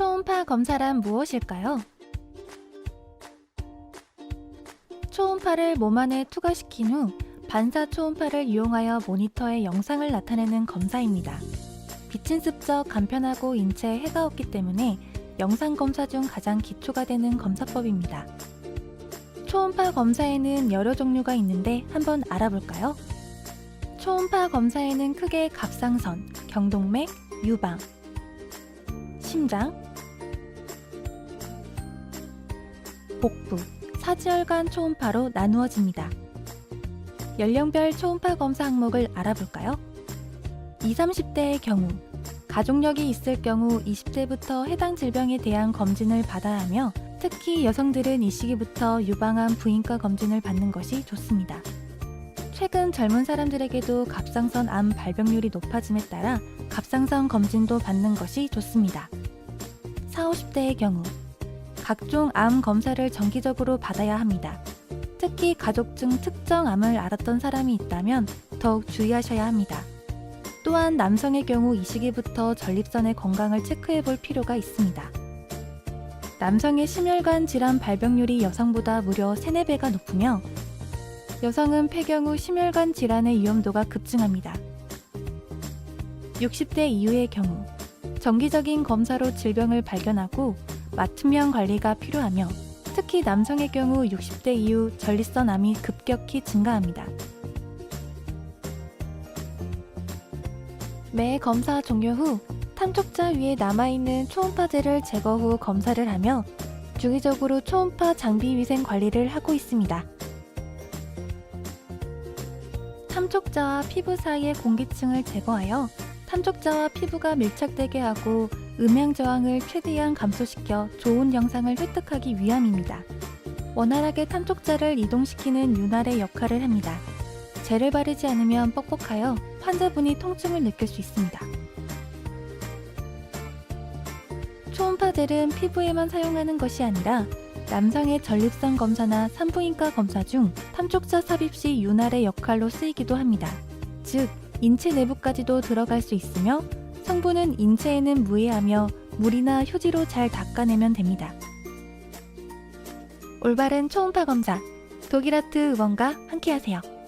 초음파 검사란 무엇일까요? 초음파를 몸 안에 투과시킨 후 반사 초음파를 이용하여 모니터에 영상을 나타내는 검사입니다. 빛은 습적 간편하고 인체에 해가 없기 때문에 영상 검사 중 가장 기초가 되는 검사법입니다. 초음파 검사에는 여러 종류가 있는데 한번 알아볼까요? 초음파 검사에는 크게 갑상선, 경동맥, 유방, 심장, 복부, 사지혈관 초음파로 나누어집니다. 연령별 초음파 검사 항목을 알아볼까요? 20, 30대의 경우, 가족력이 있을 경우 20대부터 해당 질병에 대한 검진을 받아야 하며 특히 여성들은 이 시기부터 유방암 부인과 검진을 받는 것이 좋습니다. 최근 젊은 사람들에게도 갑상선 암 발병률이 높아짐에 따라 갑상선 검진도 받는 것이 좋습니다. 40, 50대의 경우 각종 암 검사를 정기적으로 받아야 합니다. 특히 가족 중 특정 암을 알았던 사람이 있다면 더욱 주의하셔야 합니다. 또한 남성의 경우 이 시기부터 전립선의 건강을 체크해 볼 필요가 있습니다. 남성의 심혈관 질환 발병률이 여성보다 무려 3, 4배가 높으며 여성은 폐경 후 심혈관 질환의 위험도가 급증합니다. 60대 이후의 경우 정기적인 검사로 질병을 발견하고 맞춤형 관리가 필요하며 특히 남성의 경우 60대 이후 전립선 암이 급격히 증가합니다. 매 검사 종료 후 탐촉자 위에 남아있는 초음파제를 제거 후 검사를 하며 주기적으로 초음파 장비 위생 관리를 하고 있습니다. 탐촉자와 피부 사이의 공기층을 제거하여 탐촉자와 피부가 밀착되게 하고 음향 저항을 최대한 감소시켜 좋은 영상을 획득하기 위함입니다. 원활하게 탐촉자를 이동시키는 윤활의 역할을 합니다. 젤을 바르지 않으면 뻑뻑하여 환자분이 통증을 느낄 수 있습니다. 초음파 젤은 피부에만 사용하는 것이 아니라 남성의 전립선 검사나 산부인과 검사 중 탐촉자 삽입 시 윤활의 역할로 쓰이기도 합니다. 즉, 인체 내부까지도 들어갈 수 있으며 성분은 인체에는 무해하며 물이나 휴지로 잘 닦아내면 됩니다. 올바른 초음파 검사 독일아트 의원과 함께하세요.